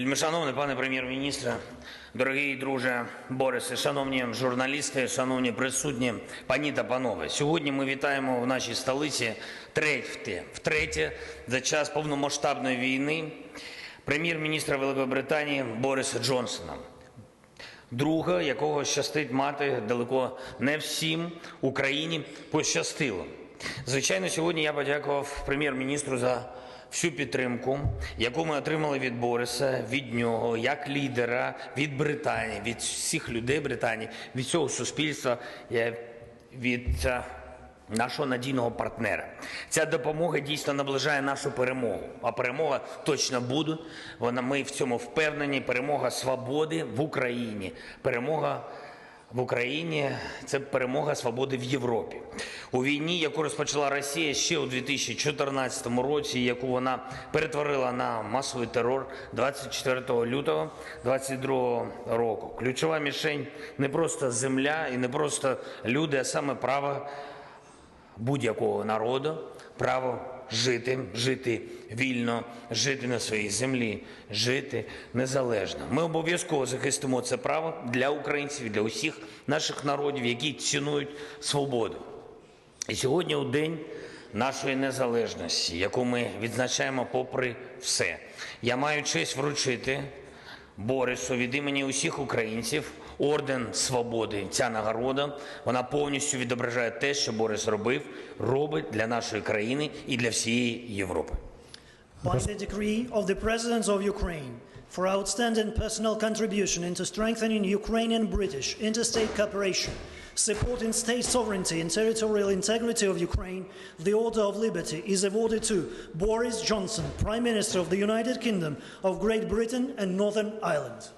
Шановний пане прем'єр-міністре, дорогий друже Борисе, шановні журналісти, шановні присутні, пані та панове. Сьогодні ми вітаємо в нашій столиці третє, втретє за час повномасштабної війни прем'єр-міністра Великої Британії Бориса Джонсона. Друга, якого щастить мати далеко не всім Україні пощастило. Звичайно, сьогодні я подякував прем'єр-міністру за всю підтримку, яку ми отримали від Бориса, від нього, як лідера, від Британії, від всіх людей Британії, від цього суспільства, від е, нашого надійного партнера. Ця допомога дійсно наближає нашу перемогу. А перемога точно буде. Вона ми в цьому впевнені. Перемога свободи в Україні. Перемога в Україні це перемога свободи в Європі. У війні, яку розпочала Росія ще у 2014 році, яку вона перетворила на масовий терор 24 лютого 2022 року. Ключова мішень не просто земля і не просто люди, а саме право будь-якого народу право жити, жити вільно, жити на своїй землі, жити незалежно. Ми обов'язково захистимо це право для українців, для усіх наших народів, які цінують свободу. І сьогодні у день нашої незалежності, яку ми відзначаємо попри все, я маю честь вручити Борису від імені усіх українців орден свободи. Ця нагорода вона повністю відображає те, що Борис робив, робить для нашої країни і для всієї Європи. by the decree of the President of Ukraine for outstanding personal contribution into strengthening Ukrainian British interstate cooperation, supporting state sovereignty and territorial integrity of Ukraine, the Order of Liberty is awarded to Boris Johnson, Prime Minister of the United Kingdom of Great Britain and Northern Ireland.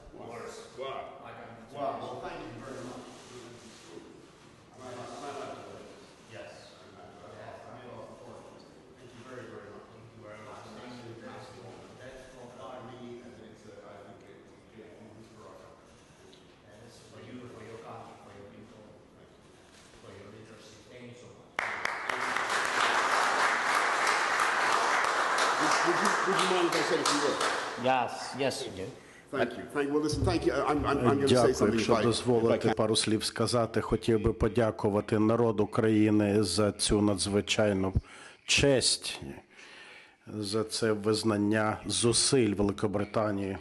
Would you, would you mind if I said a few words? Yes, yes, you do. Thank you. Thank you. Well, listen, thank you. I'm, I'm, I'm going to say Дякую. I дозволите пару слів сказати, хотів би подякувати народу країни за цю надзвичайну честь, за це визнання зусиль Великобританії